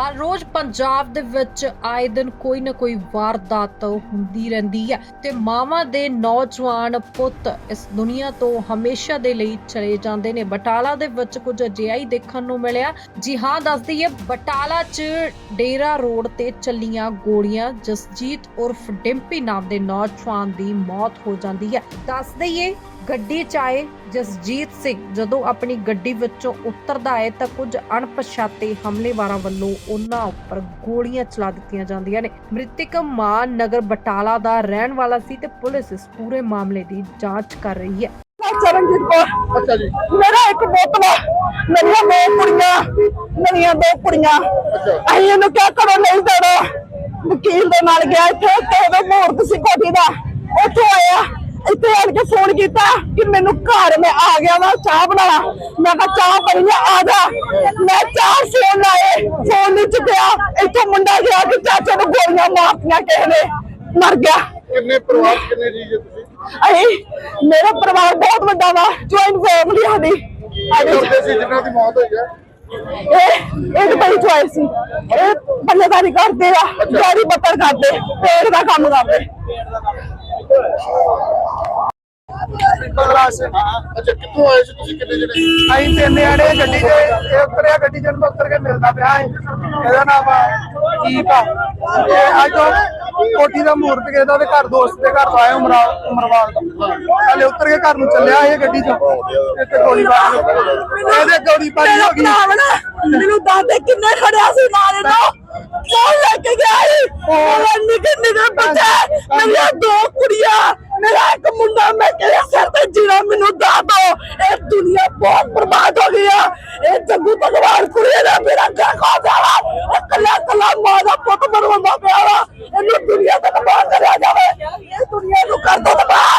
ਹਰ ਰੋਜ਼ ਪੰਜਾਬ ਦੇ ਵਿੱਚ ਆਏ ਦਿਨ ਕੋਈ ਨਾ ਕੋਈ ਵਾਰਦਾਤ ਹੁੰਦੀ ਰਹਿੰਦੀ ਹੈ ਤੇ ਮਾਵਾਂ ਦੇ ਨੌਜਵਾਨ ਪੁੱਤ ਇਸ ਦੁਨੀਆ ਤੋਂ ਹਮੇਸ਼ਾ ਦੇ ਲਈ ਚਲੇ ਜਾਂਦੇ ਨੇ। ਬਟਾਲਾ ਦੇ ਵਿੱਚ ਕੁਝ ਅਜਿਹਾ ਹੀ ਦੇਖਣ ਨੂੰ ਮਿਲਿਆ। ਜੀ ਹਾਂ, ਦੱਸ ਦਈਏ, ਬਟਾਲਾ 'ਚ ਡੇਰਾ ਰੋਡ ਤੇ ਚੱਲੀਆਂ ਗੋਲੀਆਂ, ਜਸਜੀਤ ਉਰਫ ਡਿੰਪੀ ਨਾਮ ਦੇ ਨੌਜਵਾਨ ਦੀ ਮੌਤ ਹੋ ਜਾਂਦੀ ਹੈ। ਦੱਸ ਦਈਏ, ਗੱਡੀ 'ਚ ਆਏ ਜਸਜੀਤ ਸਿੰਘ ਜਦੋਂ ਆਪਣੀ ਗੱਡੀ ਵਿੱਚੋਂ ਉਤਰਦਾ ਹੈ ਤਾਂ ਕੁਝ ਅਣਪਛਾਤੇ ਹਮਲੇਵਾਰਾਂ ਵੱਲੋਂ ਉਹਨਾਂ ਉੱਪਰ ਗੋਲੀਆਂ ਚਲਾ ਦਿੱਤੀਆਂ ਜਾਂਦੀਆਂ ਨੇ। ਮ੍ਰਿਤਕ ਮਾਨ ਨਗਰ ਬਟਾਲਾ ਦਾ ਰਹਿਣ ਵਾਲਾ ਸੀ ਤੇ ਪੁਲਿਸ ਇਸ ਪੂਰੇ ਮਾਮਲੇ ਦੀ ਜਾਂਚ ਕਰ ਰਹੀ ਹੈ। ਚਰਨਜੀਤ ਕੌਰ। ਅੱਛਾ ਜੀ। ਮੇਰਾ ਇੱਕ ਵਾ ਮੇਰੀਆਂ ਦੋ ਕੁੜੀਆਂ। ਮੇਰੀਆਂ ਦੋ ਕੁੜੀਆਂ। ਅਸੀਂ ਇਹਨੂੰ ਕਿਹਾ ਕਰੋ ਨਹੀਂ ਦੇਣਾ। ਵਕੀਲ ਦੇ ਨਾਲ ਗਿਆ ਇੱਥੇ ਤੇ ਉਹਦਾ ਮੂਰਤ ਸੀ ਕੋਠੀ ਦਾ। ਇੱਥੇ ਆਣ ਕੇ ਫੋਨ ਕੀਤਾ ਕਿ ਮੈਨੂੰ ਘਰ ਮੈਂ ਆ ਗਿਆ ਵਾ ਚਾਹ ਬਣਾ ਮੈਂ ਕਿਹਾ ਚਾਹ ਬਣੀ ਆ ਆ ਜਾ। ਮੈਂ ਚਾਹ ਫੋਨ ਲਾਏ ਫੋਨ ਨਹੀਂ ਚੁੱਕਿਆ। ਇੱਥੋਂ ਮੁੰਡਾ ਗਿਆ ਕਿ ਚਾਚੇ ਨੂੰ ਗੋਲੀਆਂ ਮਾਰਤੀਆਂ ਕਿਸੇ ਨੇ। ਮਰ ਗਿਆ। ਕਿੰਨੇ ਪਰਿਵਾਰ ਕਿੰਨੇ ਜੀ ਤੁਸੀਂ? ਅਸੀਂ ਮੇਰਾ ਪਰਿਵਾਰ ਬਹੁਤ ਵੱਡਾ ਵਾ ਜੁਆਇੰਟ ਫੈਮਿਲੀ ਸਾਡੀ। ਸਾਡੇ ਕਰਦੇ ਸੀ ਜਿਨ੍ਹਾਂ ਦੀ ਮੌਤ ਹੋਈ ਹੈ ਇਹ ਇਹ ਬੜੀ ਚੁਆਇਸ ਸੀ। ਇਹ ਪੱਲੇਦਾਰੀ ਕਰਦੇ ਆ ਗਾੜੀ ਬੱਤਰ ਕਰਦੇ ਪੇੜ ਦਾ ਕੰਮ ਕਰਦੇ। ਅੱਛਾ ਕਿੱਥੋਂ ਆਏ ਸੀ ਤੁਸੀਂ ਕਿੰਨੇ ਜਣੇ ਅਸੀਂ ਤਿੰਨ ਆੜੇ ਗੱਡੀ 'ਚ ਇਹ ਉਤਰਿਆ ਗੱਡੀ 'ਚ ਉਤਰ ਕੇ ਮਿਲਦਾ ਪਿਆ ਹੈ ਇਹਦਾ ਨਾਮ ਆ ਕੀਪ ਆ ਤੇ ਅੱਜ ਉਹ ਕੋਠੀ ਦਾ ਮੂਰਤ ਕਿਸੇ ਦਾ ਉਹਦੇ ਘਰ ਦੋਸਤ ਦੇ ਘਰ ਆਇਆ ਉਮਰਾ ਉਮਰਵਾਲ ਤੋਂ ਹਲੇ ਉਤਰ ਕੇ ਘਰ ਨੂੰ ਚੱਲਿਆ ਇਹ ਗੱਡੀ 'ਚ ਇੱਥੇ ਗੋਲੀ ਬਾਰੀ ਇਹਦੇ ਗੋਲੀ ਹੋ ਗਈ ਭਰਾ ਵਾ ਨਾ, ਦਾਦੇ ਕਿੰਨੇ ਖੜਿਆ ਸੀ ਨਾਲ ਇਹਨੂੰ ਕੌਣ ਲੈ ਕੇ ਗਿਆ ਸੀ? ਉਹ ਨਿੱਕੇ ਨਿੱਕੇ ਬੱਚੇ ਮੇਰੀਆਂ ਦੋ ਕੁੜੀਆਂ ਮੇਰਾ ਇੱਕ ਮੁੰਡਾ ਮੈਂ ਕਿਹੜੇ ਸਿਰ ਤੇ ਜੀਣਾ ਮੈਨੂੰ ਦੱਸ ਦੋ। ਇਹ ਦੁਨੀਆ ਬਹੁਤ ਬਰਬਾਦ ਹੋ ਗਈ ਆ। ਇਹ ਜੱਗੂ ਭਗਵਾਨ ਕੁੜੀ ਦਾ ਮੇਰਾ ਘਰ ਖਾ ਜਾਵਾ ਉਹ ਕੱਲਾ ਕੱਲਾ ਮਾਂ ਦਾ ਪੁੱਤ ਮਰਵਾਉਂਦਾ ਪਿਆ ਵਾ। ਇਹਨੂੰ ਦੁਨੀਆ ਤੋਂ ਤਬਾਹ ਕਰਿਆ ਜਾਵੇ। ਇਹ ਦੁਨੀਆ ਨੂੰ ਕਰ ਦੋ ਤਬਾਹ।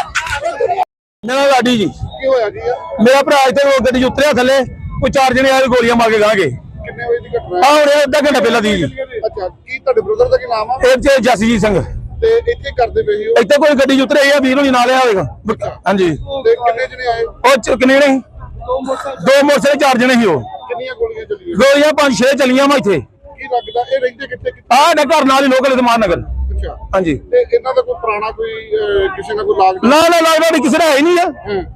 ਮੇਰਾ ਲਾਡੀ ਜੀ। ਕੀ ਹੋਇਆ ਜੀ? ਮੇਰਾ ਭਰਾ ਇੱਥੇ ਉਹ ਗੱਡੀ 'ਚ ਉਤਰਿਆ ਥੱਲੇ। ਕੋਈ ਚਾਰ ਜਣੇ ਆਏ ਗੋਲੀਆਂ ਮਾਰ ਕੇ ਗਾਂਗੇ ਕਿੰਨੇ ਵਜੇ ਦੀ ਘਟਨਾ ਆਹ ਹੁਣ ਅੱਧਾ ਘੰਟਾ ਪਹਿਲਾਂ ਦੀ ਜੀ। ਹੈ ਅੱਛਾ ਕੀ ਤੁਹਾਡੇ ਬ੍ਰਦਰ ਦਾ ਕੀ ਨਾਮ ਆ? ਇਹ ਚ ਜਸਜੀਤ ਸਿੰਘ। ਤੇ ਇੱਥੇ ਕਰਦੇ ਪਏ ਸੀ ਉਹ? ਇੱਥੇ ਕੋਈ ਗੱਡੀ 'ਚ ਉਤਰੇ ਆ ਵੀਰ ਹੋਣੀ ਨਾਲ ਆ ਹੋਵੇਗਾ ਹਾਂਜੀ। ਤੇ ਕਿੰਨੇ ਜਣੇ ਆਏ? ਉਹ ਚ ਕਿੰਨੇ ਨੇ ਦੋ ਮੋਟਰਸਾਈਕਲ। ਚਾਰ ਜਣੇ ਸੀ ਉਹ। ਕਿੰਨੀਆਂ ਗੋਲੀਆਂ ਚੱਲੀਆਂ? ਗੋਲੀਆਂ ਪੰਜ ਛੇ ਚੱਲੀਆਂ ਵਾ ਇੱਥੇ। ਕੀ ਲੱਗਦਾ ਇਹ ਰਹਿੰਦੇ ਕਿੱਥੇ ਕਿੱਥੇ? ਆਹ ਘਰ ਨਾਲ ਹੀ ਲੋਕਲ ਇਤਮਾਨ ਨਗਰ। ਅੱਛਾ। ਹਾਂਜੀ। ਤੇ ਇਹਨਾਂ ਦਾ ਕੋਈ ਪੁਰਾਣਾ ਕੋਈ ਅਹ, ਕਿਸੇ ਨਾਲ ਕੋਈ ਲਾਗ ਨਾ ਨਾ ਲਾਗਵਾੜੀ ਕਿਸੇ ਦਾ ਹੈ ਨਹੀਂ ਆ।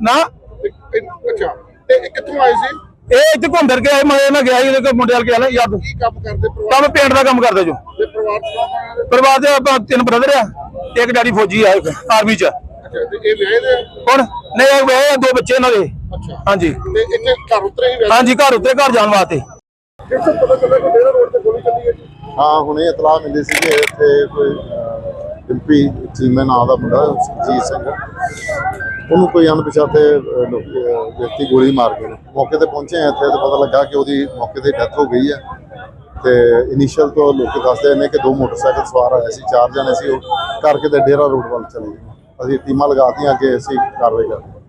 ਨਾ। ਤੇ ਇਹ- ਅੱਛਾ। ਤੇ ਇਹ ਕਿੱਥੋਂ ਆਏ ਸੀ? ਇਹ ਇੱਥੇ ਘੁੰਮ ਫਿਰ ਕੇ ਆਏ ਮੈਂ ਇਹਨਾਂ ਗਿਆ ਸੀ ਇਹਦੇ ਕੋਲ ਮੁੰਡੇ ਵਾਲ ਕੇ ਆਲਾ ਯਾਰ। ਤੂੰ ਕੀ ਕੰਮ ਕਰਦੇ ਪਰਿਵਾਰ? ਕੰਮ ਪੇਂਟ ਦਾ ਕੰਮ ਕਰਦਾ ਜੋ। ਦੇ ਪਰਿਵਾਰ ਚ ਕੌਣ ਕੌਣ ਹੈ? ਪਰਿਵਾਰ ਦੇ ਆਪਾਂ ਤਿੰਨ ਬ੍ਰਦਰ ਆ ਇੱਕ ਡੈਡੀ ਫੌਜੀ ਆ ਆਰਮੀ 'ਚ। ਅੱਛਾ ਤੇ ਇਹ ਵਿਆਹੇ ਦੇ? ਆ? ਹੁਣ ਨਹੀਂ ਇਹ ਵੇ ਦੋ ਬੱਚੇ ਇਹਨਾਂ ਦੇ। ਅੱਛਾ। ਹਾਂਜੀ। ਤੇ ਇੱਥੇ ਘਰ ਉਤਰੇ ਹੀ ਹਾਂਜੀ ਘਰ ਉੱਤੇ ਘਰ ਜਾਣ ਵਾਸਤੇ। ਕਿਸ ਤੋਂ ਪਤਾ ਚੱਲਿਆ ਕਿ ਡੇਰਾ ਰੋਡ ਤੇ ਗੋਲੀ ਚੱਲੀ ਹੈ ਜੀ? ਹਾਂ ਹੁਣੇ ਇਤਲਾਹ ਮਿਲੀ ਸੀ ਕਿ ਇੱਥੇ ਕੋਈ ਅਹ, ਡਿੰਪੀ ਚੀਮੇ ਨਾਂ ਦਾ ਮੁੰਡਾ ਜੀਤ ਸਿੰਘ। ਉਹਨੂੰ ਕੋਈ ਅਣਪਛਾਤੇ ਵਿਅਕਤੀ ਗੋਲੀ ਮਾਰ ਗਏ ਮੌਕੇ ਤੇ ਪਹੁੰਚੇ ਇੱਥੇ ਤੇ ਪਤਾ ਲੱਗਾ ਕਿ ਉਹਦੀ ਮੌਕੇ ਤੇ ਡੈਥ ਹੋ ਗਈ ਹੈ। ਤੇ ਇਨੀਸ਼ੀਅਲ ਤੋਂ ਲੋਕ ਦੱਸਦੇ ਨੇ ਕਿ ਦੋ ਮੋਟਰਸਾਈਕਲ ਸਵਾਰ ਆਏ ਸੀ, ਚਾਰ ਜਣੇ ਸੀ ਉਹ। ਕਰਕੇ ਤੇ ਡੇਰਾ ਰੋਡ ਵੱਲ ਚਲੇ ਗਏ ਅਸੀਂ ਟੀਮਾਂ ਲਗਾਤੀਆਂ ਕਿ ਅਸੀਂ ਕਾਰਵਾਈ ਕਰਦੇ